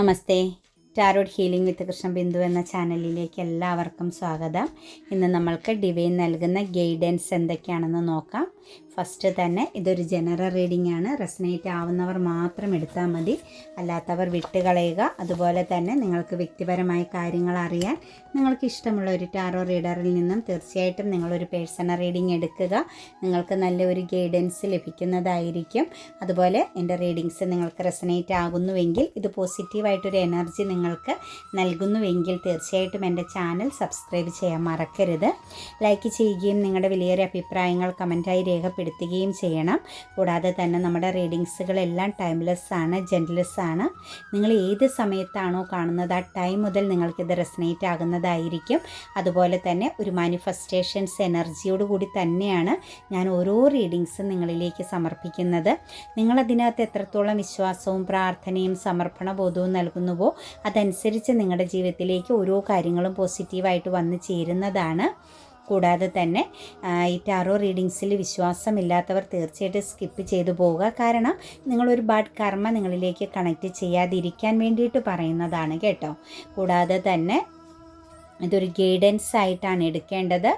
Namaste. Tarot healing with Krishna Bindu എന്ന ചാനലിലേക്ക് എല്ലാവർക്കും സ്വാഗതം. ഇന്ന് നമ്മൾക്ക് ഡിവൈൻ നൽകുന്ന ഗൈഡൻസ് എന്തൊക്കെയാണെന്ന് നോക്കാം. ഫസ്റ്റ് തന്നെ ഇതൊരു ജനറൽ റീഡിംഗ് ആണ്. റെസനേറ്റ് ആവുന്നവർ മാത്രം എടുത്താൽ മതി. അല്ലാത്തവർ വിട്ടുകളയുക അതുപോലെ തന്നെ നിങ്ങൾക്ക് വ്യക്തിപരമായ കാര്യങ്ങൾ അറിയാൻ നിങ്ങൾക്ക് ഇഷ്ടമുള്ള ഒരു ടാറോ റീഡറിൽ നിന്നും തീർച്ചയായിട്ടും നിങ്ങളൊരു പേഴ്സണൽ റീഡിംഗ് എടുക്കുക. നിങ്ങൾക്ക് നല്ലൊരു ഗൈഡൻസ് ലഭിക്കുന്നതായിരിക്കും. അതുപോലെ എന്റെ റീഡിങ്സ് നിങ്ങൾക്ക് റെസനേറ്റ് ആകുന്നുവെങ്കിൽ ഇത് പോസിറ്റീവായിട്ടൊരു എനർജി നിങ്ങൾക്ക് നൽകുന്നുവെങ്കിൽ തീർച്ചയായിട്ടും എന്റെ ചാനൽ സബ്സ്ക്രൈബ് ചെയ്യാൻ മറക്കരുത്. ലൈക്ക് ചെയ്യുകയും നിങ്ങളുടെ വിലയേറിയ അഭിപ്രായങ്ങൾ കമന്റായി രേഖപ്പെടുത്തുകയും ചെയ്യണം. കൂടാതെ തന്നെ നമ്മുടെ റീഡിങ്സുകളെല്ലാം ടൈംലെസ് ആണ് ജെന്റ്ലെസ് ആണ്. നിങ്ങൾ ഏത് സമയത്താണോ കാണുന്നത് ആ ടൈം മുതൽ നിങ്ങൾക്കിത് റെസനേറ്റ് ആകുന്നതായിരിക്കും. അതുപോലെ തന്നെ ഒരു മാനിഫെസ്റ്റേഷൻസ് എനർജിയോട് കൂടി തന്നെയാണ് ഞാൻ ഓരോ റീഡിങ്സും നിങ്ങളിലേക്ക് സമർപ്പിക്കുന്നത്. നിങ്ങളതിനകത്ത് എത്രത്തോളം വിശ്വാസവും പ്രാർത്ഥനയും സമർപ്പണ ബോധവും നൽകുന്നുവോ അതനുസരിച്ച് നിങ്ങളുടെ ജീവിതത്തിലേക്ക് ഓരോ കാര്യങ്ങളും പോസിറ്റീവായിട്ട് വന്നു ചേരുന്നതാണ്. കൂടാതെ തന്നെ ഈ ടാറോ റീഡിങ്സിൽ വിശ്വാസമില്ലാത്തവർ തീർച്ചയായിട്ടും സ്കിപ്പ് ചെയ്തു പോവുക. കാരണം നിങ്ങളൊരു ബാഡ് കർമ്മ നിങ്ങളിലേക്ക് കണക്റ്റ് ചെയ്യാതിരിക്കാൻ വേണ്ടിയിട്ട് പറയുന്നതാണ് കേട്ടോ. കൂടാതെ തന്നെ ഇതൊരു ഗൈഡൻസ് ആയിട്ടാണ് എടുക്കേണ്ടത്.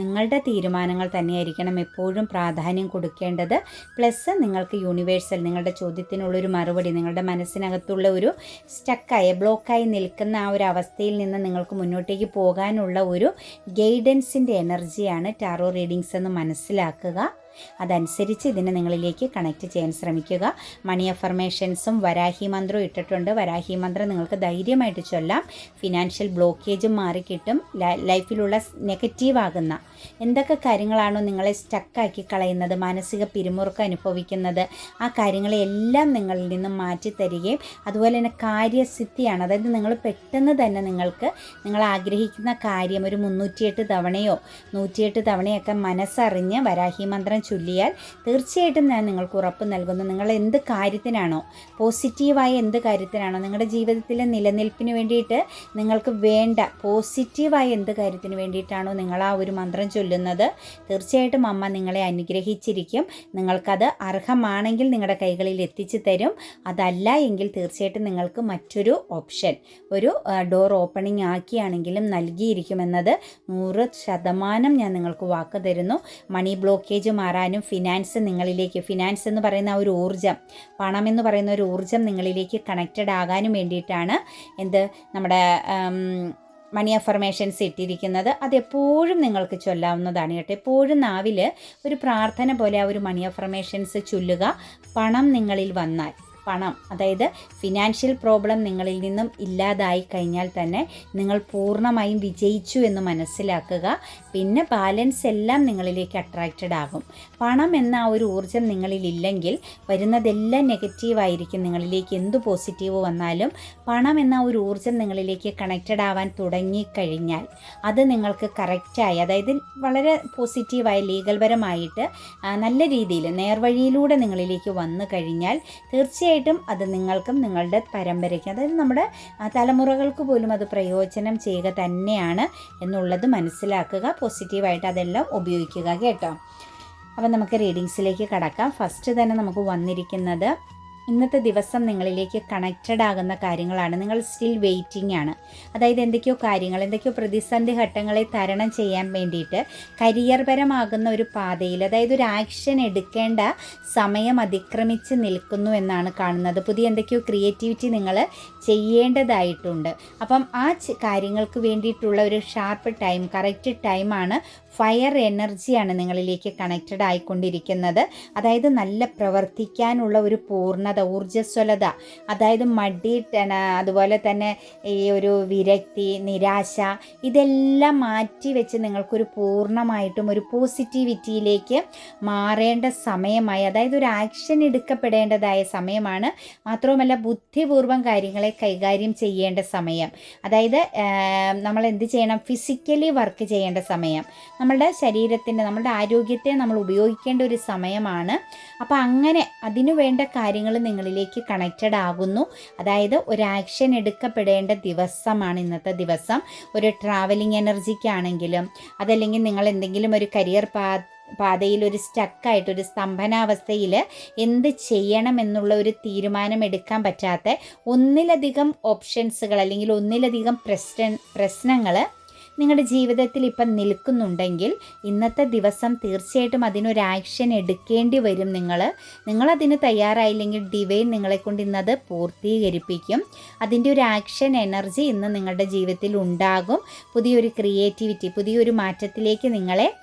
നിങ്ങളുടെ തീരുമാനങ്ങൾ തന്നെയായിരിക്കണം എപ്പോഴും പ്രാധാന്യം കൊടുക്കേണ്ടത്. പ്ലസ് നിങ്ങൾക്ക് യൂണിവേഴ്സൽ നിങ്ങളുടെ ചോദ്യത്തിനുള്ളൊരു മറുപടി നിങ്ങളുടെ മനസ്സിനകത്തുള്ള ഒരു സ്റ്റക്കായ ബ്ലോക്കായി നിൽക്കുന്ന ആ ഒരു അവസ്ഥയിൽ നിന്ന് നിങ്ങൾക്ക് മുന്നോട്ടേക്ക് പോകാനുള്ള ഒരു ഗൈഡൻസിന്റെ എനർജിയാണ് ടാറോ റീഡിങ്സ് എന്ന് മനസ്സിലാക്കുക. അതനുസരിച്ച് ഇതിനെ നിങ്ങളിലേക്ക് കണക്റ്റ് ചെയ്യാൻ ശ്രമിക്കുക. മണി അഫർമേഷൻസും വരാഹി മന്ത്രവും ഇട്ടിട്ടുണ്ട്. വരാഹി മന്ത്രം നിങ്ങൾക്ക് ധൈര്യമായിട്ട് ചൊല്ലാം. ഫിനാൻഷ്യൽ ബ്ലോക്കേജും മാറിക്കിട്ടും. ലൈഫിലുള്ള നെഗറ്റീവ് ആകുന്ന എന്തൊക്കെ കാര്യങ്ങളാണോ നിങ്ങളെ സ്റ്റക്കാക്കി കളയുന്നത് മാനസിക പിരിമുറുക്കം അനുഭവിക്കുന്നത് ആ കാര്യങ്ങളെല്ലാം നിങ്ങളിൽ നിന്നും മാറ്റി തരികയും അതുപോലെ തന്നെ കാര്യസിദ്ധിയാണ് അതായത് നിങ്ങൾ പെട്ടെന്ന് തന്നെ നിങ്ങൾക്ക് നിങ്ങൾ ആഗ്രഹിക്കുന്ന കാര്യം ഒരു മുന്നൂറ്റിയെട്ട് തവണയോ നൂറ്റിയെട്ട് തവണയൊക്കെ മനസ്സറിഞ്ഞ് വരാഹി മന്ത്രം ചൊല്ലിയാൽ തീർച്ചയായിട്ടും ഞാൻ നിങ്ങൾക്ക് ഉറപ്പ് നൽകുന്നു. നിങ്ങൾ എന്ത് കാര്യത്തിനാണോ പോസിറ്റീവായ എന്ത് കാര്യത്തിനാണോ നിങ്ങളുടെ ജീവിതത്തിലെ നിലനിൽപ്പിന് വേണ്ടിയിട്ട് നിങ്ങൾക്ക് വേണ്ട പോസിറ്റീവായ എന്ത് കാര്യത്തിന് വേണ്ടിയിട്ടാണോ നിങ്ങൾ ആ ഒരു മന്ത്രം ചൊല്ലുന്നത് തീർച്ചയായിട്ടും അമ്മ നിങ്ങളെ അനുഗ്രഹിച്ചിരിക്കും. നിങ്ങൾക്കത് അർഹമാണെങ്കിൽ നിങ്ങളുടെ കൈകളിൽ എത്തിച്ചു തരും. അതല്ല എങ്കിൽ തീർച്ചയായിട്ടും നിങ്ങൾക്ക് മറ്റൊരു ഓപ്ഷൻ ഒരു ഡോർ ഓപ്പണിംഗ് ആക്കിയാണെങ്കിലും നൽകിയിരിക്കുമെന്നത് നൂറ് ശതമാനം ഞാൻ നിങ്ങൾക്ക് വാക്ക് തരുന്നു. മണി ബ്ലോക്കേജ് മാറാനും ഫിനാൻസ് നിങ്ങളിലേക്ക് ഫിനാൻസ് എന്ന് പറയുന്ന ഒരു ഊർജം പണം എന്ന് പറയുന്ന ഒരു ഊർജം നിങ്ങളിലേക്ക് കണക്റ്റഡ് ആകാനും വേണ്ടിയിട്ടാണ് എന്ത് നമ്മുടെ മണി അഫർമേഷൻസ് ഇട്ടിരിക്കുന്നത്. അതെപ്പോഴും നിങ്ങൾക്ക് ചൊല്ലാവുന്നതാണ് കേട്ടോ. എപ്പോഴും നാവിൽ ഒരു പ്രാർത്ഥന പോലെ ആ ഒരു മണി അഫർമേഷൻസ് ചൊല്ലുക പണം നിങ്ങളിൽ വന്നാൽ. പണം അതായത് ഫിനാൻഷ്യൽ പ്രോബ്ലം നിങ്ങളിൽ നിന്നും ഇല്ലാതായി കഴിഞ്ഞാൽ തന്നെ നിങ്ങൾ പൂർണമായും വിജയിച്ചു എന്ന് മനസ്സിലാക്കുക. പിന്നെ ബാലൻസ് എല്ലാം നിങ്ങളിലേക്ക് അട്രാക്റ്റഡ് ആകും. പണം എന്ന ആ ഒരു ഊർജം നിങ്ങളിൽ ഇല്ലെങ്കിൽ വരുന്നതെല്ലാം നെഗറ്റീവായിരിക്കും നിങ്ങളിലേക്ക് എന്ത് പോസിറ്റീവ് വന്നാലും പണം എന്ന ഒരു ഊർജം നിങ്ങളിലേക്ക് കണക്റ്റഡ് ആവാൻ തുടങ്ങിക്കഴിഞ്ഞാൽ അത് നിങ്ങൾക്ക് കറക്റ്റായി അതായത് വളരെ പോസിറ്റീവായി ലീഗൽപരമായിട്ട് നല്ല രീതിയിൽ നേർവഴിയിലൂടെ നിങ്ങളിലേക്ക് വന്നു കഴിഞ്ഞാൽ തീർച്ചയായിട്ടും അത് നിങ്ങൾക്കും നിങ്ങളുടെ പരമ്പരയ്ക്ക് അതായത് നമ്മുടെ തലമുറകൾക്ക് പോലും അത് പ്രയോജനം ചെയ്യുക തന്നെയാണ് എന്നുള്ളത് മനസ്സിലാക്കുക പോസിറ്റീവായിട്ട് അതെല്ലാം ഉപയോഗിക്കുക കേട്ടോ. അപ്പം നമുക്ക് റീഡിങ്സിലേക്ക് കടക്കാം. ഫസ്റ്റ് തന്നെ നമുക്ക് വന്നിരിക്കുന്നത് ഇന്നത്തെ ദിവസം നിങ്ങളിലേക്ക് കണക്റ്റഡ് ആകുന്ന കാര്യങ്ങളാണ്. നിങ്ങൾ സ്റ്റിൽ വെയിറ്റിംഗ് ആണ്. അതായത് എന്തൊക്കെയോ കാര്യങ്ങൾ എന്തൊക്കെയോ പ്രതിസന്ധി ഘട്ടങ്ങളെ തരണം ചെയ്യാൻ വേണ്ടിയിട്ട് കരിയർപരമാകുന്ന ഒരു പാതയിൽ അതായത് ഒരു ആക്ഷൻ എടുക്കേണ്ട സമയം അതിക്രമിച്ച് നിൽക്കുന്നു എന്നാണ് കാണുന്നത്. പുതിയ എന്തൊക്കെയോ ക്രിയേറ്റിവിറ്റി നിങ്ങൾ ചെയ്യേണ്ടതായിട്ടുണ്ട്. അപ്പം ആ കാര്യങ്ങൾക്ക് വേണ്ടിയിട്ടുള്ള ഒരു ഷാർപ്പ് ടൈം കറക്റ്റ് ടൈമാണ് ഫയർ എനർജിയാണ് നിങ്ങളിലേക്ക് കണക്റ്റഡ് ആയിക്കൊണ്ടിരിക്കുന്നത്. അതായത് നല്ല പ്രവർത്തിക്കാനുള്ള ഒരു പൂർണത ഊർജസ്വലത. അതായത് മടി അതുപോലെ തന്നെ ഈ ഒരു വിരക്തി നിരാശ ഇതെല്ലാം മാറ്റി വെച്ച് നിങ്ങൾക്കൊരു പൂർണമായിട്ടും ഒരു പോസിറ്റിവിറ്റിയിലേക്ക് മാറേണ്ട സമയമായി അതായത് ഒരു ആക്ഷൻ എടുക്കപ്പെടേണ്ടതായ സമയമാണ്. മാത്രവുമല്ല ബുദ്ധിപൂർവം കാര്യങ്ങളെ കൈകാര്യം ചെയ്യേണ്ട സമയം. അതായത് നമ്മൾ എന്ത് ചെയ്യണം? ഫിസിക്കലി വർക്ക് ചെയ്യേണ്ട സമയം. നമ്മളുടെ ശരീരത്തിന്റെ നമ്മളുടെ ആരോഗ്യത്തെ നമ്മൾ ഉപയോഗിക്കേണ്ട ഒരു സമയമാണ്. അപ്പോൾ അങ്ങനെ അതിനു വേണ്ട കാര്യങ്ങൾ നിങ്ങളിലേക്ക് കണക്റ്റഡ് ആകുന്നു. അതായത് ഒരു ആക്ഷൻ എടുക്കപ്പെടേണ്ട ദിവസമാണ് ഇന്നത്തെ ദിവസം. ഒരു ട്രാവലിംഗ് എനർജിക്കാണെങ്കിലും അതല്ലെങ്കിൽ നിങ്ങൾ എന്തെങ്കിലും ഒരു കരിയർ പാ പാതയിൽ ഒരു സ്റ്റക്കായിട്ട് ഒരു സ്തംഭനാവസ്ഥയിൽ എന്ത് ചെയ്യണം എന്നുള്ള ഒരു തീരുമാനം എടുക്കാൻ പറ്റാത്ത ഒന്നിലധികം ഓപ്ഷൻസുകൾ അല്ലെങ്കിൽ ഒന്നിലധികം പ്രശ്ന പ്രശ്നങ്ങൾ നിങ്ങളുടെ ജീവിതത്തിൽ ഇപ്പം നിൽക്കുന്നുണ്ടെങ്കിൽ ഇന്നത്തെ ദിവസം തീർച്ചയായിട്ടും അതിനൊരു ആക്ഷൻ എടുക്കേണ്ടി വരും നിങ്ങൾ. നിങ്ങളതിന് തയ്യാറായില്ലെങ്കിൽ ഡിവൈൻ നിങ്ങളെ കൊണ്ട് ഇന്നത് പൂർത്തീകരിപ്പിക്കും. അതിന്റെ ഒരു ആക്ഷൻ എനർജി ഇന്ന് നിങ്ങളുടെ ജീവിതത്തിൽ ഉണ്ടാകും. പുതിയൊരു ക്രിയേറ്റിവിറ്റി പുതിയൊരു മാറ്റത്തിലേക്ക് നിങ്ങളെ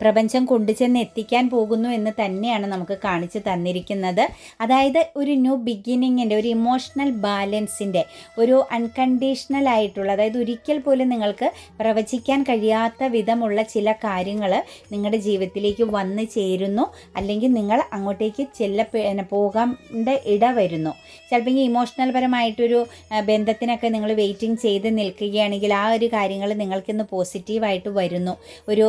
പ്രപഞ്ചം കൊണ്ടുചെന്ന് എത്തിക്കാൻ പോകുന്നു എന്ന് തന്നെയാണ് നമുക്ക് കാണിച്ചു തന്നിരിക്കുന്നത്. അതായത് ഒരു ന്യൂ ബിഗിനിങ്ങിന്റെ ഒരു ഇമോഷണൽ ബാലൻസിന്റെ ഒരു അൺകണ്ടീഷണൽ ആയിട്ടുള്ള അതായത് ഒരിക്കൽ പോലും നിങ്ങൾക്ക് പ്രവചിക്കാൻ കഴിയാത്ത വിധമുള്ള ചില കാര്യങ്ങൾ നിങ്ങളുടെ ജീവിതത്തിലേക്ക് വന്നു ചേരുന്നു. അല്ലെങ്കിൽ നിങ്ങൾ അങ്ങോട്ടേക്ക് ചെല്ല പോകേണ്ട ഇട വരുന്നു. ചിലപ്പോൾ ഇമോഷണൽ പരമായിട്ടൊരു ബന്ധത്തിനൊക്കെ നിങ്ങൾ വെയിറ്റിംഗ് ചെയ്ത് നിൽക്കുകയാണെങ്കിൽ ആ ഒരു കാര്യങ്ങൾ നിങ്ങൾക്കിന്ന് പോസിറ്റീവായിട്ട് വരുന്നു. ഒരു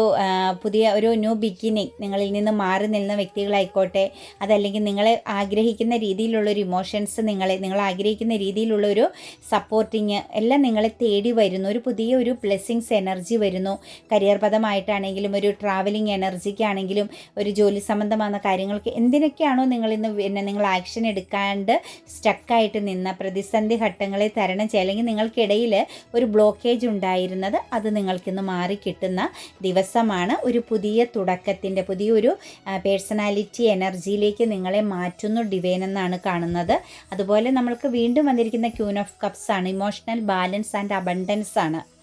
പുതിയ ഒരു ന്യൂ ബിഗിനിങ് നിങ്ങളിൽ നിന്ന് മാറി നിന്ന വ്യക്തികളായിക്കോട്ടെ. അതല്ലെങ്കിൽ നിങ്ങളെ ആഗ്രഹിക്കുന്ന രീതിയിലുള്ള ഒരു ഇമോഷൻസ് നിങ്ങളെ നിങ്ങൾ ആഗ്രഹിക്കുന്ന രീതിയിലുള്ള ഒരു സപ്പോർട്ടിങ് എല്ലാം നിങ്ങളെ തേടി വരുന്നു. ഒരു പുതിയ ഒരു ബ്ലെസ്സിങ്സ് എനർജി വരുന്നു. കരിയർ പദമായിട്ടാണെങ്കിലും ഒരു ട്രാവലിംഗ് എനർജിക്കാണെങ്കിലും ഒരു ജോലി സംബന്ധമാകുന്ന കാര്യങ്ങൾക്ക് എന്തിനൊക്കെയാണോ നിങ്ങൾ ഇന്ന് പിന്നെ നിങ്ങൾ ആക്ഷൻ എടുക്കാണ്ട് സ്റ്റക്കായിട്ട് നിന്ന പ്രതിസന്ധി ഘട്ടങ്ങളെ തരണം ചെയ്യുക. അല്ലെങ്കിൽ നിങ്ങൾക്കിടയിൽ ഒരു ബ്ലോക്കേജ് ഉണ്ടായിരുന്നത് അത് നിങ്ങൾക്കിന്ന് മാറി കിട്ടുന്ന ദിവസമാണ്. ഒരു പുതിയ തുടക്കത്തിന്റെ പുതിയൊരു പേഴ്സണാലിറ്റി എനർജിയിലേക്ക് നിങ്ങളെ മാറ്റുന്നു ഡിവൈൻ എന്നാണ് കാണുന്നത്. അതുപോലെ നമ്മൾക്ക് വീണ്ടും വന്നിരിക്കുന്ന ക്യൂൻ ഓഫ് കപ്സ് ആണ്. ഇമോഷണൽ ബാലൻസ് ആൻഡ് അബണ്ടൻസ് ആണ്.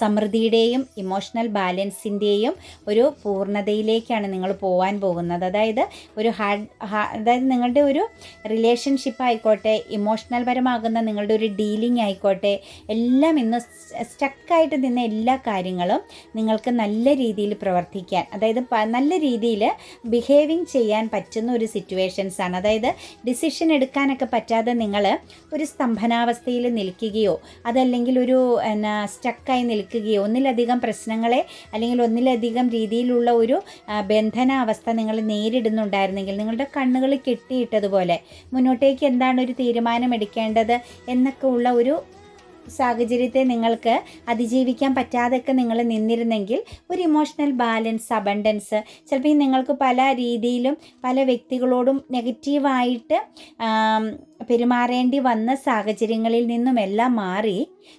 സമൃദ്ധിയുടെയും ഇമോഷണൽ ബാലൻസിന്റെയും ഒരു പൂർണതയിലേക്കാണ് നിങ്ങൾ പോകാൻ പോകുന്നത്. അതായത് ഒരു ഹാർഡ് അതായത് നിങ്ങളുടെ ഒരു റിലേഷൻഷിപ്പ് ആയിക്കോട്ടെ ഇമോഷണൽ പരമാകുന്ന നിങ്ങളുടെ ഒരു ഡീലിംഗ് ആയിക്കോട്ടെ എല്ലാം ഇന്ന് സ്റ്റക്കായിട്ട് നിന്ന എല്ലാ കാര്യങ്ങളും നിങ്ങൾക്ക് നല്ല രീതിയിൽ പ്രവർത്തിക്കാൻ അതായത് നല്ല രീതിയിൽ ബിഹേവിങ് ചെയ്യാൻ പറ്റുന്ന ഒരു സിറ്റുവേഷൻസ് ആണ്. അതായത് ഡിസിഷൻ എടുക്കാനൊക്കെ പറ്റാതെ നിങ്ങൾ ഒരു സ്തംഭനാവസ്ഥയിൽ നിൽക്കുകയോ അതല്ലെങ്കിൽ ഒരു എന്നാ സ്റ്റക്കായി നിൽക്കുകയോ ഒന്നിലധികം പ്രശ്നങ്ങളെ അല്ലെങ്കിൽ ഒന്നിലധികം രീതിയിലുള്ള ഒരു ബന്ധനാവസ്ഥ നിങ്ങൾ നേരിടുന്നുണ്ടായിരുന്നെങ്കിൽ നിങ്ങളുടെ കണ്ണുകൾ കെട്ടിയിട്ടതുപോലെ മുന്നോട്ടേക്ക് എന്താണ് ഒരു തീരുമാനം എടുക്കേണ്ടത് എന്നൊക്കെ ഉള്ള ഒരു സാഹചര്യത്തെ നിങ്ങൾക്ക് അതിജീവിക്കാൻ പറ്റാതെയൊക്കെ നിങ്ങൾ നിന്നിരുന്നെങ്കിൽ ഒരു ഇമോഷണൽ ബാലൻസ് അബണ്ടൻസ് ചിലപ്പോൾ നിങ്ങൾക്ക് പല രീതിയിലും പല വ്യക്തികളോടും നെഗറ്റീവായിട്ട് പെരുമാറേണ്ടി വന്ന സാഹചര്യങ്ങളിൽ നിന്നുമെല്ലാം മാറി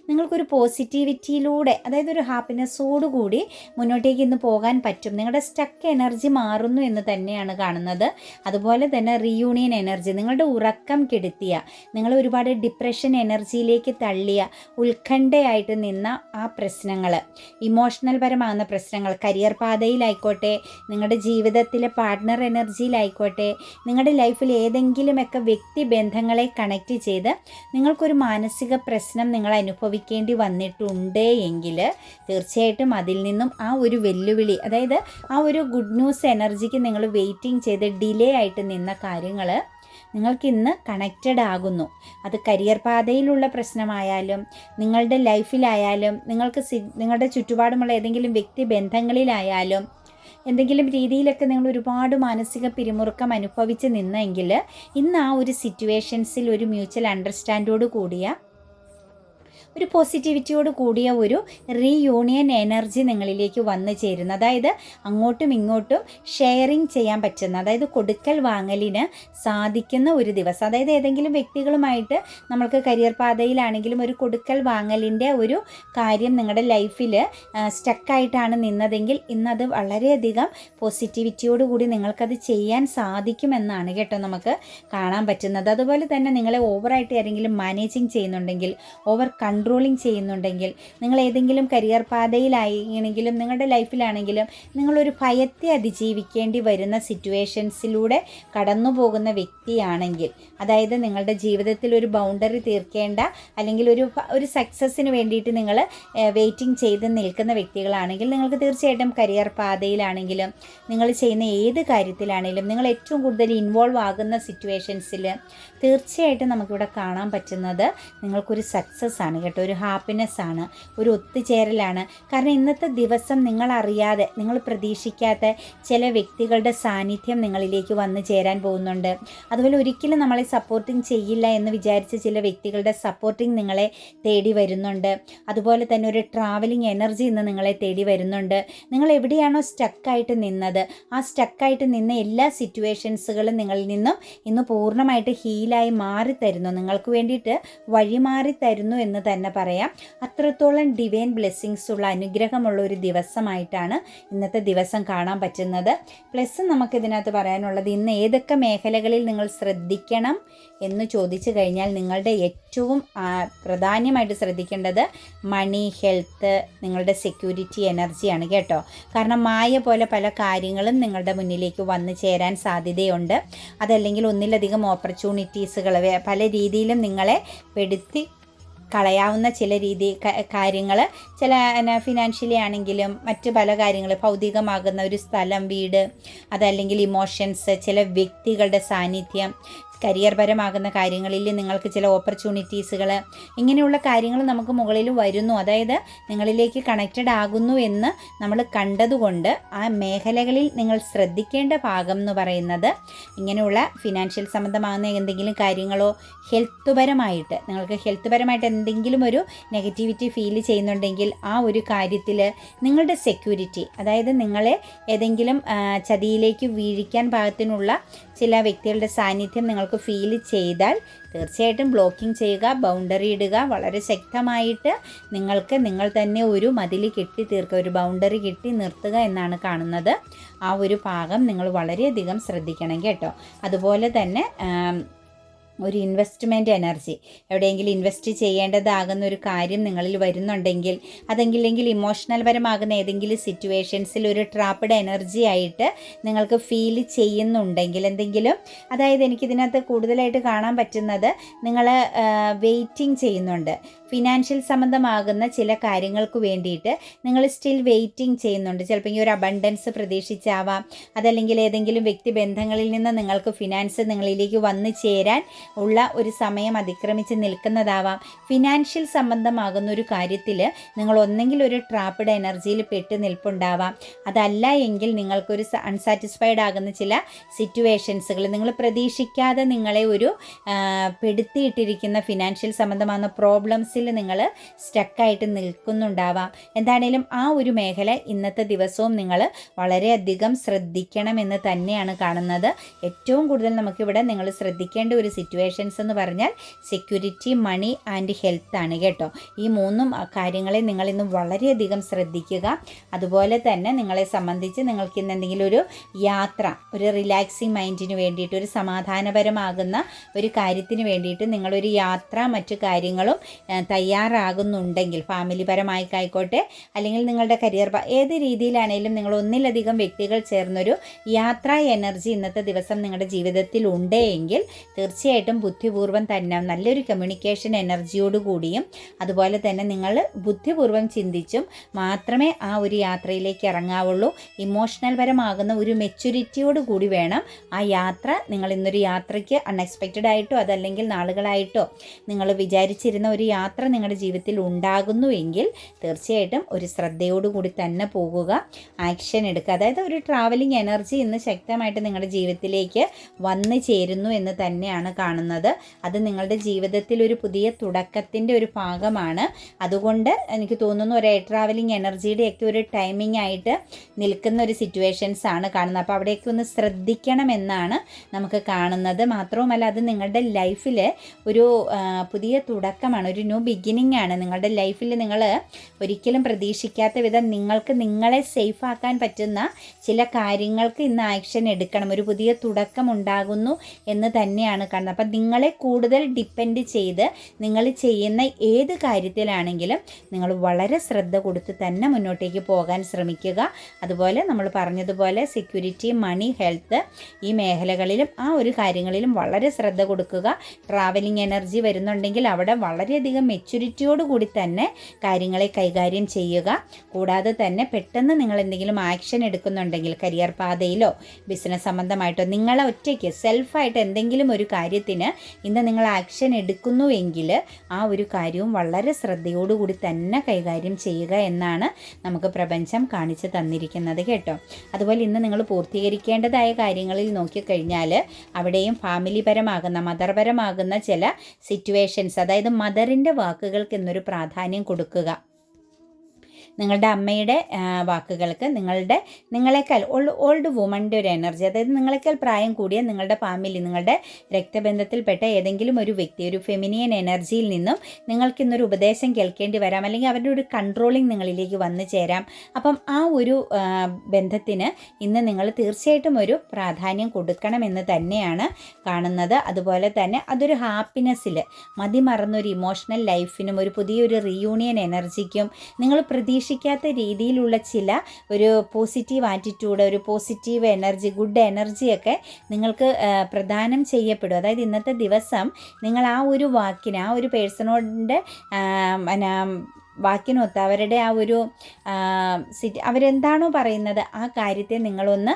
നിങ്ങൾക്കൊരു പോസിറ്റിവിറ്റിയിലൂടെ അതായത് ഒരു ഹാപ്പിനെസ്സോടുകൂടി മുന്നോട്ടേക്ക് ഇന്ന് പോകാൻ പറ്റും. നിങ്ങളുടെ സ്റ്റക്ക് എനർജി മാറുന്നു എന്ന് തന്നെയാണ് കാണുന്നത്. അതുപോലെ തന്നെ റീയൂണിയൻ എനർജി നിങ്ങളുടെ ഉറക്കം കെടുത്തിയ നിങ്ങൾ ഒരുപാട് ഡിപ്രഷൻ എനർജിയിലേക്ക് തള്ളിയ ഉത്കണ്ഠയായിട്ട് നിന്ന ആ പ്രശ്നങ്ങൾ ഇമോഷണൽ പരമാകുന്ന പ്രശ്നങ്ങൾ കരിയർ പാതയിലായിക്കോട്ടെ നിങ്ങളുടെ ജീവിതത്തിലെ പാർട്ട്ണർ എനർജിയിലായിക്കോട്ടെ നിങ്ങളുടെ ലൈഫിൽ ഏതെങ്കിലുമൊക്കെ വ്യക്തി ബന്ധങ്ങളെ കണക്ട് ചെയ്ത് നിങ്ങൾക്കൊരു മാനസിക പ്രശ്നം നിങ്ങൾ അനുഭവിക്കേണ്ടി വന്നിട്ടുണ്ട് എങ്കിൽ തീർച്ചയായിട്ടും അതിൽ നിന്നും ആ ഒരു വെല്ലുവിളി അതായത് ആ ഒരു ഗുഡ് ന്യൂസ് എനർജിക്ക് നിങ്ങൾ വെയിറ്റിംഗ് ചെയ്ത് ഡിലേ ആയിട്ട് നിന്ന കാര്യങ്ങൾ നിങ്ങൾക്ക് ഇന്ന് കണക്റ്റഡ് ആകുന്നു. അത് കരിയർ പാതയിലുള്ള പ്രശ്നമായാലും നിങ്ങളുടെ ലൈഫിലായാലും നിങ്ങൾക്ക് നിങ്ങളുടെ ചുറ്റുപാടുമുള്ള ഏതെങ്കിലും വ്യക്തി ബന്ധങ്ങളിലായാലും എന്തെങ്കിലും രീതിയിലൊക്കെ നിങ്ങൾ ഒരുപാട് മാനസിക പിരിമുറുക്കം അനുഭവിച്ച് നിന്നെങ്കിൽ ഇന്ന് ആ ഒരു സിറ്റുവേഷൻസിൽ ഒരു മ്യൂച്വൽ അണ്ടർസ്റ്റാൻഡോട് കൂടിയ ഒരു പോസിറ്റിവിറ്റിയോട് കൂടിയ ഒരു റീയൂണിയൻ എനർജി നിങ്ങളിലേക്ക് വന്നു ചേരുന്നു. അതായത് അങ്ങോട്ടും ഇങ്ങോട്ടും ഷെയറിങ് ചെയ്യാൻ പറ്റുന്ന അതായത് കൊടുക്കൽ വാങ്ങലിന് സാധിക്കുന്ന ഒരു ദിവസം. അതായത് ഏതെങ്കിലും വ്യക്തികളുമായിട്ട് നമ്മൾക്ക് കരിയർ പാതയിലാണെങ്കിലും ഒരു കൊടുക്കൽ വാങ്ങലിന്റെ ഒരു കാര്യം നിങ്ങളുടെ ലൈഫിൽ സ്റ്റക്കായിട്ടാണ് നിന്നതെങ്കിൽ ഇന്നത് വളരെയധികം പോസിറ്റിവിറ്റിയോട് കൂടി നിങ്ങൾക്കത് ചെയ്യാൻ സാധിക്കുമെന്നാണ് കേട്ടോ നമുക്ക് കാണാൻ പറ്റുന്നത്. അതുപോലെ തന്നെ നിങ്ങളെ ഓവറായിട്ട് ആരെങ്കിലും മാനേജിങ് ചെയ്യുന്നുണ്ടെങ്കിൽ ഓവർ കൺട്രോളിങ് ചെയ്യുന്നുണ്ടെങ്കിൽ നിങ്ങൾ ഏതെങ്കിലും കരിയർ പാതയിലാണെങ്കിലും നിങ്ങളുടെ ലൈഫിലാണെങ്കിലും നിങ്ങളൊരു ഭയത്തെ അതിജീവിക്കേണ്ടി വരുന്ന സിറ്റുവേഷൻസിലൂടെ കടന്നു പോകുന്ന വ്യക്തിയാണെങ്കിൽ അതായത് നിങ്ങളുടെ ജീവിതത്തിൽ ഒരു ബൗണ്ടറി തീർക്കേണ്ട അല്ലെങ്കിൽ ഒരു ഒരു സക്സസ്സിന് വേണ്ടിയിട്ട് നിങ്ങൾ വെയിറ്റിംഗ് ചെയ്ത് നിൽക്കുന്ന വ്യക്തികളാണെങ്കിൽ നിങ്ങൾക്ക് തീർച്ചയായിട്ടും കരിയർ പാതയിലാണെങ്കിലും നിങ്ങൾ ചെയ്യുന്ന ഏത് കാര്യത്തിലാണെങ്കിലും നിങ്ങൾ ഏറ്റവും കൂടുതൽ ഇൻവോൾവ് ആകുന്ന സിറ്റുവേഷൻസിൽ തീർച്ചയായിട്ടും നമുക്കിവിടെ കാണാൻ പറ്റുന്നത് നിങ്ങൾക്കൊരു സക്സസ് ആണ്. കേട്ടോ. ഒരു ഹാപ്പിനെസ് ആണ് ഒരു ഒത്തുചേരലാണ്. കാരണം ഇന്നത്തെ ദിവസം നിങ്ങൾ അറിയാതെ നിങ്ങൾ പ്രതീക്ഷിക്കാത്ത ചില വ്യക്തികളുടെ സാന്നിധ്യം നിങ്ങളിലേക്ക് വന്നു ചേരാൻ പോകുന്നുണ്ട്. അതുപോലെ ഒരിക്കലും നമ്മളെ സപ്പോർട്ടിങ് ചെയ്യില്ല എന്ന് വിചാരിച്ച ചില വ്യക്തികളുടെ സപ്പോർട്ടിങ് നിങ്ങളെ തേടി വരുന്നുണ്ട്. അതുപോലെ തന്നെ ഒരു ട്രാവലിംഗ് എനർജി ഇന്ന് നിങ്ങളെ തേടി വരുന്നുണ്ട്. നിങ്ങൾ എവിടെയാണോ സ്റ്റക്കായിട്ട് നിന്നത് ആ സ്റ്റക്കായിട്ട് നിന്ന എല്ലാ സിറ്റുവേഷൻസുകളും നിങ്ങളിൽ നിന്നും ഇന്ന് പൂർണമായിട്ട് ഹീലായി മാറി തരുന്നു നിങ്ങൾക്ക് വേണ്ടിയിട്ട് വഴിമാറി തരുന്നു എന്ന് തന്നെ പറയാം. അത്രത്തോളം ഡിവൈൻ ബ്ലെസ്സിങ്സ് ഉള്ള അനുഗ്രഹമുള്ള ഒരു ദിവസമായിട്ടാണ് ഇന്നത്തെ ദിവസം കാണാൻ പറ്റുന്നത്. പ്ലസ് നമുക്ക് നമുക്കിതിനകത്ത് പറയാനുള്ളത് ഇന്ന് ഏതൊക്കെ മേഖലകളിൽ നിങ്ങൾ ശ്രദ്ധിക്കണം എന്ന് ചോദിച്ചു കഴിഞ്ഞാൽ നിങ്ങളുടെ ഏറ്റവും പ്രധാനമായിട്ട് ശ്രദ്ധിക്കേണ്ടത് മണി ഹെൽത്ത് നിങ്ങളുടെ സെക്യൂരിറ്റി എനർജിയാണ് കേട്ടോ. കാരണം മായ പോലെ പല കാര്യങ്ങളും നിങ്ങളുടെ മുന്നിലേക്ക് വന്നു ചേരാൻ സാധ്യതയുണ്ട്. അതല്ലെങ്കിൽ ഒന്നിലധികം ഓപ്പർച്യൂണിറ്റീസുകൾ പല രീതിയിലും നിങ്ങളെ പെടുത്തി കളയാവുന്ന ചില രീതി കാര്യങ്ങൾ ചില ഫിനാൻഷ്യലി ആണെങ്കിലും മറ്റ് പല കാര്യങ്ങൾ ഭൗതികമാകുന്ന ഒരു സ്ഥലം വീട് അതല്ലെങ്കിൽ ഇമോഷൻസ് ചില വ്യക്തികളുടെ സാന്നിധ്യം കരിയർ പരമാകുന്ന കാര്യങ്ങളിൽ നിങ്ങൾക്ക് ചില ഓപ്പർച്യൂണിറ്റീസുകൾ ഇങ്ങനെയുള്ള കാര്യങ്ങൾ നമുക്ക് മുകളിൽ വരുന്നു. അതായത് നിങ്ങളിലേക്ക് കണക്റ്റഡ് ആകുന്നു എന്ന് നമ്മൾ കണ്ടതുകൊണ്ട് ആ മേഖലകളിൽ നിങ്ങൾ ശ്രദ്ധിക്കേണ്ട ഭാഗം എന്ന് പറയുന്നത് ഇങ്ങനെയുള്ള ഫിനാൻഷ്യൽ സംബന്ധമാകുന്ന എന്തെങ്കിലും കാര്യങ്ങളോ ഹെൽത്ത് പരമായിട്ട് നിങ്ങൾക്ക് ഹെൽത്ത് പരമായിട്ട് എന്തെങ്കിലും ഒരു നെഗറ്റിവിറ്റി ഫീൽ ചെയ്യുന്നുണ്ടെങ്കിൽ ആ ഒരു കാര്യത്തിൽ നിങ്ങളുടെ സെക്യൂരിറ്റി അതായത് നിങ്ങളെ ഏതെങ്കിലും ചതിയിലേക്ക് വീഴിക്കാൻ പാകത്തിനുള്ള ചില വ്യക്തികളുടെ സാന്നിധ്യം നിങ്ങൾക്ക് ഫീൽ ചെയ്താൽ തീർച്ചയായിട്ടും ബ്ലോക്കിംഗ് ചെയ്യുക ബൗണ്ടറി ഇടുക. വളരെ ശക്തമായിട്ട് നിങ്ങൾക്ക് നിങ്ങൾ തന്നെ ഒരു മതിൽ കെട്ടി തീർക്കുക ഒരു ബൗണ്ടറി കെട്ടി നിർത്തുക എന്നാണ് കാണുന്നത്. ആ ഒരു ഭാഗം നിങ്ങൾ വളരെയധികം ശ്രദ്ധിക്കണം കേട്ടോ. അതുപോലെ തന്നെ ഒരു ഇൻവെസ്റ്റ്മെന്റ് എനർജി എവിടെയെങ്കിലും ഇൻവെസ്റ്റ് ചെയ്യേണ്ടതാകുന്ന ഒരു കാര്യം നിങ്ങളിൽ വരുന്നുണ്ടെങ്കിൽ അതെങ്കിലെങ്കിൽ ഇമോഷണൽ പരമാകുന്ന ഏതെങ്കിലും സിറ്റുവേഷൻസിൽ ഒരു ട്രാപ്പഡ് എനർജി ആയിട്ട് നിങ്ങൾക്ക് ഫീൽ ചെയ്യുന്നുണ്ടെങ്കിൽ എന്തെങ്കിലും അതായത് എനിക്കിതിനകത്ത് കൂടുതലായിട്ട് കാണാൻ പറ്റുന്നത് നിങ്ങൾ വെയിറ്റിംഗ് ചെയ്യുന്നുണ്ട്. ഫിനാൻഷ്യൽ സംബന്ധമാകുന്ന ചില കാര്യങ്ങൾക്ക് വേണ്ടിയിട്ട് നിങ്ങൾ സ്റ്റിൽ വെയിറ്റിംഗ് ചെയ്യുന്നുണ്ട്. ചിലപ്പോൾ ഈ ഒരു അബണ്ടൻസ് പ്രതീക്ഷിച്ചാവാം. അതല്ലെങ്കിൽ ഏതെങ്കിലും വ്യക്തിബന്ധങ്ങളിൽ നിന്ന് നിങ്ങൾക്ക് ഫിനാൻസ് നിങ്ങളിലേക്ക് വന്നു ചേരാൻ ഉള്ള ഒരു സമയം അതിക്രമിച്ച് നിൽക്കുന്നതാവാം. ഫിനാൻഷ്യൽ സംബന്ധമാകുന്ന ഒരു കാര്യത്തിൽ നിങ്ങൾ ഒന്നെങ്കിൽ ഒരു ട്രാപ്പിഡ് എനർജിയിൽ പെട്ട് നിൽപ്പുണ്ടാവാം. അതല്ല എങ്കിൽ നിങ്ങൾക്കൊരു അൺസാറ്റിസ്ഫൈഡ് ആകുന്ന ചില സിറ്റുവേഷൻസുകൾ നിങ്ങൾ പ്രതീക്ഷിക്കാതെ നിങ്ങളെ ഒരു പെടുത്തിയിട്ടിരിക്കുന്ന ഫിനാൻഷ്യൽ സംബന്ധമാകുന്ന പ്രോബ്ലംസ് മനസ്സിൽ നിങ്ങൾ സ്റ്റക്കായിട്ട് നിൽക്കുന്നുണ്ടാവാം. എന്താണേലും ആ ഒരു മേഖല ഇന്നത്തെ ദിവസവും നിങ്ങൾ വളരെയധികം ശ്രദ്ധിക്കണമെന്ന് തന്നെയാണ് കാണുന്നത്. ഏറ്റവും കൂടുതൽ നമുക്കിവിടെ നിങ്ങൾ ശ്രദ്ധിക്കേണ്ട ഒരു സിറ്റുവേഷൻസ് എന്ന് പറഞ്ഞാൽ സെക്യൂരിറ്റി മണി ആൻഡ് ഹെൽത്ത് ആണ് കേട്ടോ. ഈ മൂന്നും കാര്യങ്ങളെ നിങ്ങൾ ഇന്ന് വളരെയധികം ശ്രദ്ധിക്കുക. അതുപോലെ തന്നെ നിങ്ങളെ സംബന്ധിച്ച് നിങ്ങൾക്ക് ഇന്ന് എന്തെങ്കിലും ഒരു യാത്ര ഒരു റിലാക്സിങ് മൈൻഡിന് വേണ്ടിയിട്ട് ഒരു സമാധാനപരമാകുന്ന ഒരു കാര്യത്തിന് വേണ്ടിയിട്ട് നിങ്ങളൊരു യാത്ര മറ്റു കാര്യങ്ങളും തയ്യാറാകുന്നുണ്ടെങ്കിൽ ഫാമിലി പരമായിക്കായിക്കോട്ടെ അല്ലെങ്കിൽ നിങ്ങളുടെ കരിയർ ഏത് രീതിയിലാണെങ്കിലും നിങ്ങൾ ഒന്നിലധികം വ്യക്തികൾ ചേർന്നൊരു യാത്രാ എനർജി ഇന്നത്തെ ദിവസം നിങ്ങളുടെ ജീവിതത്തിൽ ഉണ്ടെങ്കിൽ തീർച്ചയായിട്ടും ബുദ്ധിപൂർവം തന്നെ നല്ലൊരു കമ്മ്യൂണിക്കേഷൻ എനർജിയോടുകൂടിയും അതുപോലെ തന്നെ നിങ്ങൾ ബുദ്ധിപൂർവം ചിന്തിച്ചും മാത്രമേ ആ ഒരു യാത്രയിലേക്ക് ഇറങ്ങാവുള്ളൂ. ഇമോഷണൽ പരമാകുന്ന ഒരു മെച്യൂരിറ്റിയോട് കൂടി വേണം ആ യാത്ര. നിങ്ങൾ ഇന്നൊരു യാത്രയ്ക്ക് അൺഎക്സ്പെക്റ്റഡ് ആയിട്ടോ അതല്ലെങ്കിൽ നാളുകളായിട്ടോ നിങ്ങൾ വിചാരിച്ചിരുന്ന ഒരു യാത്ര യാത്ര നിങ്ങളുടെ ജീവിതത്തിൽ ഉണ്ടാകുന്നുവെങ്കിൽ തീർച്ചയായിട്ടും ഒരു ശ്രദ്ധയോടുകൂടി തന്നെ പോകുക ആക്ഷൻ എടുക്കുക. അതായത് ഒരു ട്രാവലിംഗ് എനർജി ഇന്ന് ശക്തമായിട്ട് നിങ്ങളുടെ ജീവിതത്തിലേക്ക് വന്നു ചേരുന്നു എന്ന് തന്നെയാണ് കാണുന്നത്. അത് നിങ്ങളുടെ ജീവിതത്തിൽ ഒരു പുതിയ തുടക്കത്തിന്റെ ഒരു ഭാഗമാണ്. അതുകൊണ്ട് എനിക്ക് തോന്നുന്നു ഒരു എയർ ട്രാവലിംഗ് എനർജിയുടെയൊക്കെ ഒരു ടൈമിംഗ് ആയിട്ട് നിൽക്കുന്ന ഒരു സിറ്റുവേഷൻസ് ആണ് കാണുന്നത്. അപ്പോൾ അവിടേക്ക് ഒന്ന് ശ്രദ്ധിക്കണമെന്നാണ് നമുക്ക് കാണുന്നത്. മാത്രവുമല്ല അത് നിങ്ങളുടെ ലൈഫിൽ ഒരു പുതിയ തുടക്കമാണ്. ഒരു ന്യൂ ബിഗിനിങ് ആണ്. നിങ്ങളുടെ ലൈഫിൽ നിങ്ങൾ ഒരിക്കലും പ്രതീക്ഷിക്കാത്ത വിധം നിങ്ങൾക്ക് നിങ്ങളെ സേഫ് ആക്കാൻ പറ്റുന്ന ചില കാര്യങ്ങൾക്ക് ഇന്ന് ആക്ഷൻ എടുക്കണം. ഒരു പുതിയ തുടക്കം ഉണ്ടാകുന്നു എന്ന് തന്നെയാണ് കാണുന്നത്. അപ്പം നിങ്ങളെ കൂടുതൽ ഡിപ്പെൻഡ് ചെയ്ത് നിങ്ങൾ ചെയ്യുന്ന ഏത് കാര്യത്തിലാണെങ്കിലും നിങ്ങൾ വളരെ ശ്രദ്ധ കൊടുത്ത് തന്നെ മുന്നോട്ടേക്ക് പോകാൻ ശ്രമിക്കുക. അതുപോലെ നമ്മൾ പറഞ്ഞതുപോലെ സെക്യൂരിറ്റി മണി ഹെൽത്ത് ഈ മേഖലകളിലും ആ ഒരു കാര്യങ്ങളിലും വളരെ ശ്രദ്ധ കൊടുക്കുക. ട്രാവലിംഗ് എനർജി വരുന്നുണ്ടെങ്കിൽ അവിടെ വളരെയധികം മെച്യൂരിറ്റിയോട് കൂടി തന്നെ കാര്യങ്ങളെ കൈകാര്യം ചെയ്യുക. കൂടാതെ തന്നെ പെട്ടെന്ന് നിങ്ങൾ എന്തെങ്കിലും ആക്ഷൻ എടുക്കുന്നുണ്ടെങ്കിൽ കരിയർ പാതയിലോ ബിസിനസ് സംബന്ധമായിട്ടോ നിങ്ങളെ ഒറ്റയ്ക്ക് സെൽഫായിട്ട് എന്തെങ്കിലും ഒരു കാര്യത്തിന് ഇന്ന് നിങ്ങൾ ആക്ഷൻ എടുക്കുന്നുവെങ്കിൽ ആ ഒരു കാര്യവും വളരെ ശ്രദ്ധയോടുകൂടി തന്നെ കൈകാര്യം ചെയ്യുക എന്നാണ് നമുക്ക് പ്രപഞ്ചം കാണിച്ചു തന്നിരിക്കുന്നത് കേട്ടോ. അതുപോലെ ഇന്ന് നിങ്ങൾ പൂർത്തീകരിക്കേണ്ടതായ കാര്യങ്ങളിൽ നോക്കിക്കഴിഞ്ഞാൽ അവിടെയും ഫാമിലിപരമാകുന്ന മദർപരമാകുന്ന ചില സിറ്റുവേഷൻസ് അതായത് മദറിന്റെ വാക്കുകൾക്ക് എന്നൊരു പ്രാധാന്യം കൊടുക്കുക. നിങ്ങളുടെ അമ്മയുടെ വാക്കുകൾക്ക് നിങ്ങളുടെ നിങ്ങളെക്കാൾ ഓൾഡ് ഓൾഡ് വുമന്റെ ഒരു എനർജി അതായത് നിങ്ങളെക്കാൾ പ്രായം കൂടിയ നിങ്ങളുടെ ഫാമിലി നിങ്ങളുടെ രക്തബന്ധത്തിൽപ്പെട്ട ഏതെങ്കിലും ഒരു വ്യക്തി ഒരു ഫെമിനിയൻ എനർജിയിൽ നിന്നും നിങ്ങൾക്ക് ഇന്നൊരു ഉപദേശം കേൾക്കേണ്ടി വരാം. അല്ലെങ്കിൽ അവരുടെ ഒരു കൺട്രോളിങ് നിങ്ങളിലേക്ക് വന്നു ചേരാം. അപ്പം ആ ഒരു ബന്ധത്തിന് ഇന്ന് നിങ്ങൾ തീർച്ചയായിട്ടും ഒരു പ്രാധാന്യം കൊടുക്കണമെന്ന് തന്നെയാണ് കാണുന്നത്. അതുപോലെ തന്നെ അതൊരു ഹാപ്പിനെസ്സിൽ മതിമറന്നൊരു ഇമോഷണൽ ലൈഫിനും ഒരു പുതിയൊരു റീയൂണിയൻ എനർജിക്കും നിങ്ങൾ പ്രതീക്ഷിക്കാത്ത രീതിയിലുള്ള ചില ഒരു പോസിറ്റീവ് ആറ്റിറ്റ്യൂഡ് ഒരു പോസിറ്റീവ് എനർജി ഗുഡ് എനർജിയൊക്കെ നിങ്ങൾക്ക് പ്രദാനം ചെയ്യപ്പെടും. അതായത് ഇന്നത്തെ ദിവസം നിങ്ങൾ ആ ഒരു വാക്കിന് ആ ഒരു പേഴ്സണോടിന്റെ വാക്കിനൊത്ത് അവരുടെ ആ ഒരു സിറ്റ് അവരെന്താണോ പറയുന്നത് ആ കാര്യത്തെ നിങ്ങളൊന്ന്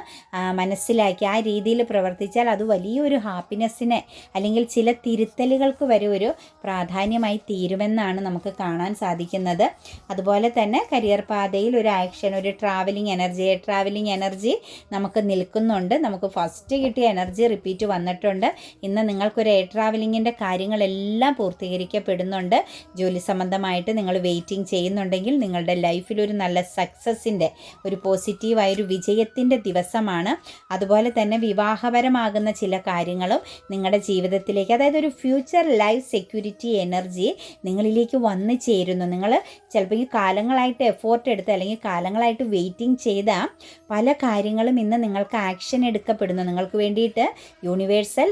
മനസ്സിലാക്കി ആ രീതിയിൽ പ്രവർത്തിച്ചാൽ അത് വലിയൊരു ഹാപ്പിനെസ്സിനെ അല്ലെങ്കിൽ ചില തിരുത്തലുകൾക്ക് വരെ ഒരു പ്രാധാന്യമായി തീരുമെന്നാണ് നമുക്ക് കാണാൻ സാധിക്കുന്നത്. അതുപോലെ തന്നെ കരിയർ പാതയിൽ ഒരു ആക്ഷൻ ഒരു ട്രാവലിംഗ് എനർജി ട്രാവലിംഗ് എനർജി നമുക്ക് നിൽക്കുന്നുണ്ട്. നമുക്ക് ഫസ്റ്റ് കിട്ടിയ എനർജി റിപ്പീറ്റ് വന്നിട്ടുണ്ട്. ഇന്ന് നിങ്ങൾക്കൊരു എയർ ട്രാവലിങ്ങിന്റെ കാര്യങ്ങളെല്ലാം പൂർത്തീകരിക്കപ്പെടുന്നുണ്ട്. ജോലി സംബന്ധമായിട്ട് നിങ്ങൾ വെയിറ്റിംഗ് ചെയ്യുന്നുണ്ടെങ്കിൽ നിങ്ങളുടെ ലൈഫിൽ ഒരു നല്ല സക്സസ്സിന്റെ ഒരു പോസിറ്റീവായ ഒരു വിജയത്തിന്റെ ദിവസമാണ്. അതുപോലെ തന്നെ വിവാഹപരമാകുന്ന ചില കാര്യങ്ങളും നിങ്ങളുടെ ജീവിതത്തിലേക്ക് അതായത് ഒരു ഫ്യൂച്ചർ ലൈഫ് സെക്യൂരിറ്റി എനർജി നിങ്ങളിലേക്ക് വന്നു ചേരുന്നു. നിങ്ങൾ ചിലപ്പോൾ ഈ കാലങ്ങളായിട്ട് എഫോർട്ട് എടുത്ത് അല്ലെങ്കിൽ കാലങ്ങളായിട്ട് വെയിറ്റിംഗ് ചെയ്ത പല കാര്യങ്ങളും ഇന്ന് നിങ്ങൾക്ക് ആക്ഷൻ എടുക്കപ്പെടുന്നു. നിങ്ങൾക്ക് വേണ്ടിയിട്ട് യൂണിവേഴ്സൽ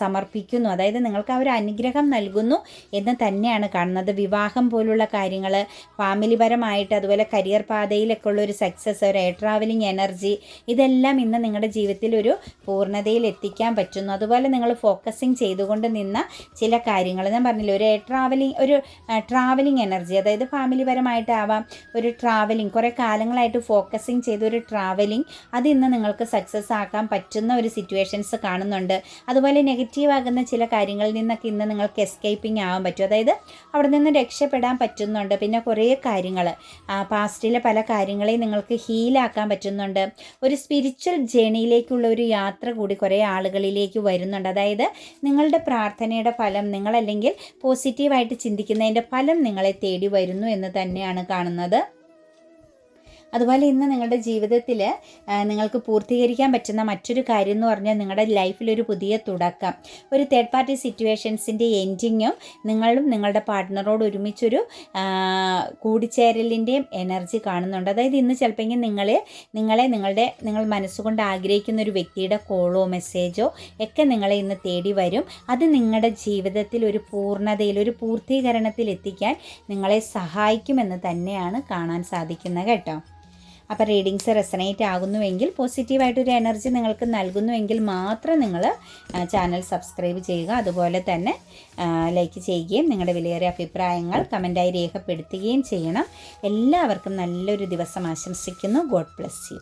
സമർപ്പിക്കുന്നു. അതായത് നിങ്ങൾക്ക് ആ ഒരു അനുഗ്രഹം നൽകുന്നു എന്ന് തന്നെയാണ് കാണുന്നത്. വിവാഹം പോലുള്ള കാര്യങ്ങൾ ഫാമിലി പരമായിട്ട് അതുപോലെ കരിയർ പാതയിലൊക്കെ ഉള്ള ഒരു സക്സസ് ഒരു എയർ ട്രാവലിംഗ് എനർജി ഇതെല്ലാം ഇന്ന് നിങ്ങളുടെ ജീവിതത്തിൽ ഒരു പൂർണതയിൽ എത്തിക്കാൻ പറ്റുന്നു. അതുപോലെ നിങ്ങൾ ഫോക്കസിങ് ചെയ്തുകൊണ്ട് നിന്ന ചില കാര്യങ്ങൾ. ഞാൻ പറഞ്ഞില്ല ഒരു എയർ ട്രാവലിംഗ് ഒരു ട്രാവലിംഗ് എനർജി അതായത് ഫാമിലി പരമായിട്ടാവാം ഒരു ട്രാവലിംഗ് കുറേ കാലങ്ങളായിട്ട് ഫോക്കസിങ് ചെയ്ത ഒരു ട്രാവലിംഗ് അത് ഇന്ന് നിങ്ങൾക്ക് സക്സസ് ആക്കാൻ പറ്റുന്ന ഒരു സിറ്റുവേഷൻസ് കാണുന്നുണ്ട്. അതുപോലെ നെഗറ്റീവ് ആകുന്ന ചില കാര്യങ്ങളിൽ നിന്നൊക്കെ ഇന്ന് നിങ്ങൾക്ക് എസ്കേപ്പിംഗ് ആവാൻ പറ്റും. അതായത് അവിടെ നിന്ന് രക്ഷപ്പെടാൻ പറ്റുന്നുണ്ട്. പിന്നെ കുറേ കാര്യങ്ങൾ പാസ്റ്റിലെ പല കാര്യങ്ങളെയും നിങ്ങൾക്ക് ഹീലാക്കാൻ പറ്റുന്നുണ്ട്. ഒരു സ്പിരിച്വൽ ജേണിയിലേക്കുള്ള ഒരു യാത്ര കൂടി കുറേ ആളുകളിലേക്ക് വരുന്നുണ്ട്. അതായത് നിങ്ങളുടെ പ്രാർത്ഥനയുടെ ഫലം നിങ്ങളല്ലെങ്കിൽ പോസിറ്റീവായിട്ട് ചിന്തിക്കുന്നതിന്റെ ഫലം നിങ്ങളെ തേടി വരുന്നു എന്ന് തന്നെയാണ് കാണുന്നത്. അതുപോലെ ഇന്ന് നിങ്ങളുടെ ജീവിതത്തിൽ നിങ്ങൾക്ക് പൂർത്തീകരിക്കാൻ പറ്റുന്ന മറ്റൊരു കാര്യം എന്ന് പറഞ്ഞാൽ നിങ്ങളുടെ ലൈഫിലൊരു പുതിയ തുടക്കം. ഒരു തേർഡ് പാർട്ടി സിറ്റുവേഷൻസിന്റെ എൻഡിങ്ങും നിങ്ങളും നിങ്ങളുടെ പാർട്ട്ണറോട് ഒരുമിച്ചൊരു കൂടിച്ചേരലിന്റെയും എനർജി കാണുന്നുണ്ട്. അതായത് ഇന്ന് ചിലപ്പോൾ നിങ്ങൾ നിങ്ങളെ നിങ്ങളുടെ നിങ്ങൾ മനസ്സുകൊണ്ട് ആഗ്രഹിക്കുന്ന ഒരു വ്യക്തിയുടെ കോളോ മെസ്സേജോ ഒക്കെ നിങ്ങളെ ഇന്ന് തേടി വരും. അത് നിങ്ങളുടെ ജീവിതത്തിൽ ഒരു പൂർണതയിൽ ഒരു പൂർത്തീകരണത്തിൽ എത്തിക്കാൻ നിങ്ങളെ സഹായിക്കുമെന്ന് തന്നെയാണ് കാണാൻ സാധിക്കുന്നത് കേട്ടോ. അപ്പോൾ റീഡിങ്സ് റെസനേറ്റ് ആകുന്നുവെങ്കിൽ പോസിറ്റീവായിട്ടൊരു എനർജി നിങ്ങൾക്ക് നൽകുന്നുവെങ്കിൽ മാത്രം നിങ്ങൾ ചാനൽ സബ്സ്ക്രൈബ് ചെയ്യുക. അതുപോലെ തന്നെ ലൈക്ക് ചെയ്യുകയും നിങ്ങളുടെ വിലയേറിയ അഭിപ്രായങ്ങൾ കമന്റായി രേഖപ്പെടുത്തുകയും ചെയ്യണം. എല്ലാവർക്കും നല്ലൊരു ദിവസം ആശംസിക്കുന്നു. God bless you